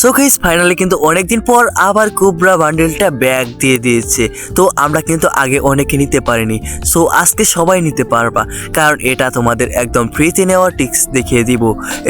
So guys finally কিন্তু অনেকদিন পর আবার কুবরা বান্ডেলটা ব্যাগ দিয়ে দিয়েছে। তো আমরা কিন্তু আগে অনেকে নিতে পারিনি। সো আজকে সবাই নিতে পারবা। কারণ এটা তোমাদের একদম ফ্রিতে নেওয়ার টিক্স দেখিয়ে দিব।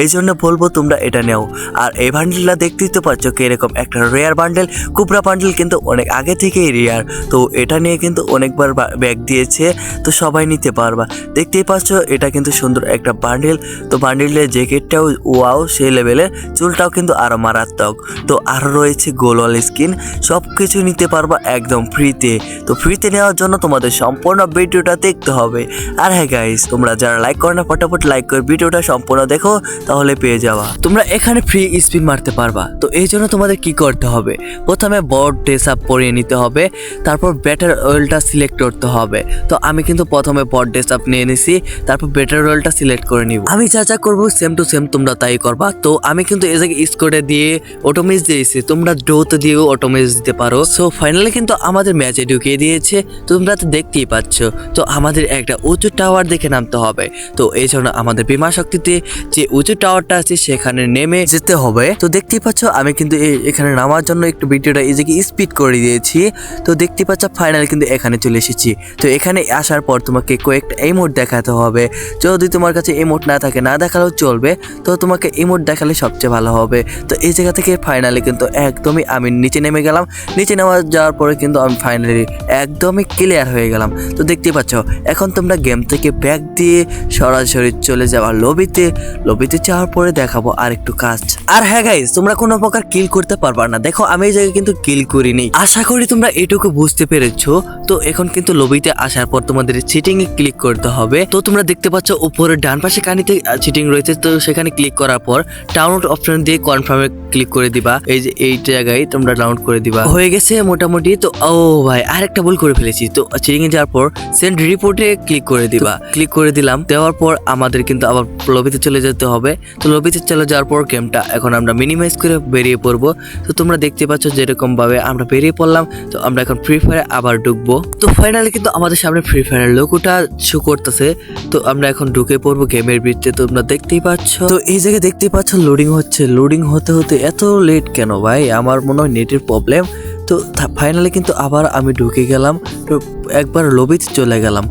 এই জন্য বলব তোমরা এটা নেও। আর এই বান্ডেলটা দেখতেই তো পাচ্ছ কি এরকম একটা রেয়ার বান্ডেল কুবরা বান্ডেল কিন্তু অনেক আগে থেকেই রেয়ার তো এটা নিয়ে কিন্তু অনেকবার ব্যাগ দিয়েছে। তো সবাই নিতে পারবা। দেখতেই পাচ্ছ, এটা কিন্তু সুন্দর একটা বান্ডেল তো বান্ডেলের জ্যাকেটটাও ওয়াও সেই লেভেলের চুলটাও কিন্তু আরও মারাত্মক। তো আরও রয়েছে গোলওয়াল স্কিন সব কিছু নিতে পারবা একদম ফ্রিতে। তো ফ্রিতে নেওয়ার জন্য তোমাদের সম্পূর্ণ ভিডিওটা দেখতে হবে। আর হ্যাঁ গাইস তোমরা যারা লাইক করো না, ফটাফট লাইক করে ভিডিওটা সম্পূর্ণ দেখো, তাহলে পেয়ে যাওয়া তোমরা এখানে ফ্রি স্পিন মারতে পারবা। তো এই জন্য তোমাদের কি করতে হবে? প্রথমে বড় ড্রেস আপ পরিয়ে নিতে হবে, তারপর ব্যাটার অয়েলটা সিলেক্ট করতে হবে। তো আমি কিন্তু প্রথমে বড ড্রেস আপ নিয়ে নিছি, তারপর ব্যাটার অয়েলটা সিলেক্ট করে নিব। আমি যা যা করব সেম টু সেম তোমরা তাই করবা। তো আমি কিন্তু এই জায়গায় স্কোরে দিয়ে অটোমেজ দিয়েছে। তোমরা ড্রোতে দিয়েও অটোমেজ দিতে পারো। সো ফাইনালি কিন্তু আমাদের ম্যাচে ঢুকিয়ে দিয়েছে। তোমরা তো দেখতেই পাচ্ছ। তো আমাদের একটা উঁচু টাওয়ার দেখে নামতে হবে। তো এই জন্য আমাদের বিমা শক্তিতে যে উঁচু টাওয়ারটা আছে, সেখানে নেমে যেতে হবে। তো দেখতেই পাচ্ছ, আমি কিন্তু এখানে নামার জন্য একটু ভিডিওটা জায়গায় স্পিড করে দিয়েছি। তো দেখতে পাচ্ছ ফাইনাল কিন্তু এখানে চলে এসেছি। তো এখানে আসার পর তোমাকে কয়েকটা ইমোট দেখাতে হবে। যদি তোমার কাছে ইমোট না থাকে, না দেখালেও চলবে। তো তোমাকে ইমোট দেখালে সবচেয়ে ভালো হবে। তো এই জায়গা থেকে ফাইনালি কিন্তু একদমই আমি নিচে নেমে গেলাম। নিচে নেওয়া যাওয়ার পরে কিন্তু আমি ফাইনালি একদমই ক্লিয়ার হয়ে গেলাম। তো দেখতেই পাচ্ছ, এখন তোমরা গেম থেকে ব্যাগ দিয়ে সরাসরি চলে যাওয়া লবিতে লবিতে যাওয়ার পরে দেখাবো আর একটু কাজ। আর হ্যাঁ গাইস তোমরা কোনো প্রকার কিল করতে পারবা না। দেখো, আমি এই জায়গায় কিন্তু কিল করিনি। আশা করি তোমরা এটুকু বুঝতে পেরেছ। তো এখন কিন্তু লবিতে আসার পর তোমাদের চিটিং এ ক্লিক করতে হবে। তো তোমরা দেখতে পাচ্ছ, উপরে ডান পাশে কানিতে চিটিং রয়েছে। তো সেখানে ক্লিক করার পর ডাউনলোড অপশন দিয়ে কনফার্মে ক্লিক করে দিবা। এই যে এই জায়গায় তোমরা ডাউনলোড করে দিবা। হয়ে গেছে মোটামুটি। তো ও ভাই আরেকটা ভুল করে ফেলেছি। তো চিটিং এ যাওয়ার পর সেন্ড রিপোর্টে ক্লিক করে দিবা। ক্লিক করে দিলাম। দেওয়ার পর আমাদের কিন্তু আবার লবিতে চলে যেতে হবে। তো লবিতে চলে যাওয়ার পর গেমটা এখন আমরা মিনিমাইজ করে বেরিয়ে পড়ব। তো তোমরা দেখতে পাচ্ছ যেরকম ভাবে আমরা বেরিয়ে পড়লাম। তো আমরা এখন ফ্রি ফায়ারে আবার ঢুকবো। তো ফাইনালি কিন্তু আমাদের সামনে ফ্রি ফায়ারের লোকোটা শো করতেছে। তো আমরা এখন ঢুকে পড়ব গেমের ভিতরে। তোমরা দেখতেই পাচ্ছ। তো এই জায়গায় দেখতেই পাচ্ছ লোডিং হচ্ছে। লোডিং হতে হতে এত লেট কেন ভাই? আমার মনে হয় নেটের প্রবলেম তো ফাইনালি কিন্তু আবার আমি ঢুকে গেলাম। তো একবার লবিতে চলে গেলাম।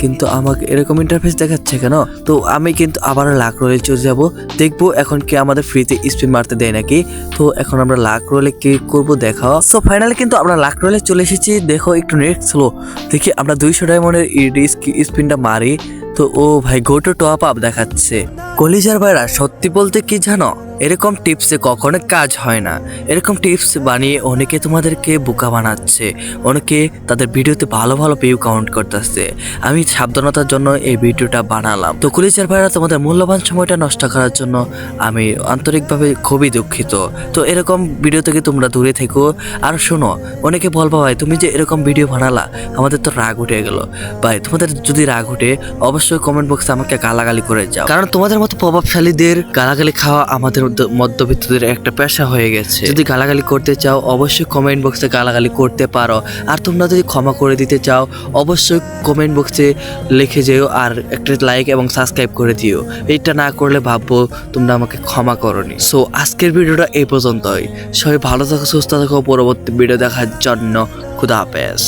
কিন্তু আমাকে এরকম ইন্টারফেস দেখাচ্ছে কেন? তো আমি কিন্তু আবার লাখ রোলে চলে যাব। দেখব এখন কি আমাদের ফ্রিতে স্পিন মারতে দেয় নাকি। তো এখন আমরা লাখ রোলে কি করব, দেখাও। তো ফাইনালি কিন্তু আমরা লাখ রোলে চলে এসেছি। দেখো একটু নেট স্লো দেখি আমরা দুইশো ডায়মন্ডের স্পিনটা মারি। তো ও ভাই গোটো টপ আপ দেখাচ্ছে। কলিজার ভাইরা, সত্যি বলতে কি জানো? এরকম টিপসে কখনো কাজ হয় না। এরকম টিপস বানিয়ে অনেকে তোমাদেরকে বোকা বানাচ্ছে, অনেকে তাদের ভিডিওতে ভালো ভালো ভিউ কাউন্ট করতেছে। আমি সাবধানতার জন্য এই ভিডিওটা বানালাম। তো কলিজার ভাইরা, তোমাদের মূল্যবান সময়টা নষ্ট করার জন্য আমি আন্তরিকভাবে খুবই দুঃখিত। তো এরকম ভিডিও থেকে তোমরা দূরে থেকো। আর শোনো, অনেকে বলবা, ভাই, তুমি যে এরকম ভিডিও বানালা, আমাদের তো রাগ উঠে গেল। ভাই, তোমাদের যদি রাগ উঠে, অবশ্যই কমেন্ট বক্সে আমাকে গালাগালি করে যাও। কারণ তোমাদের মতো প্রভাবশালীদের গালাগালি খাওয়া আমাদের মধ্যবিত্তদের একটা পেশা হয়ে গেছে। যদি গালাগালি করতে চাও, অবশ্যই কমেন্ট বক্সে গালাগালি করতে পারো। আর তোমরা যদি ক্ষমা করে দিতে চাও, অবশ্যই কমেন্ট বক্সে লিখে যেও আর একটা লাইক এবং সাবস্ক্রাইব করে দিও। এটা না করলে ভাববো তোমরা আমাকে ক্ষমা করনি। সো আজকের ভিডিওটা এই পর্যন্তই। সবাই ভালো থাকো, সুস্থ থাকো। পরবর্তী ভিডিও দেখার জন্য খুদা হাফেজ।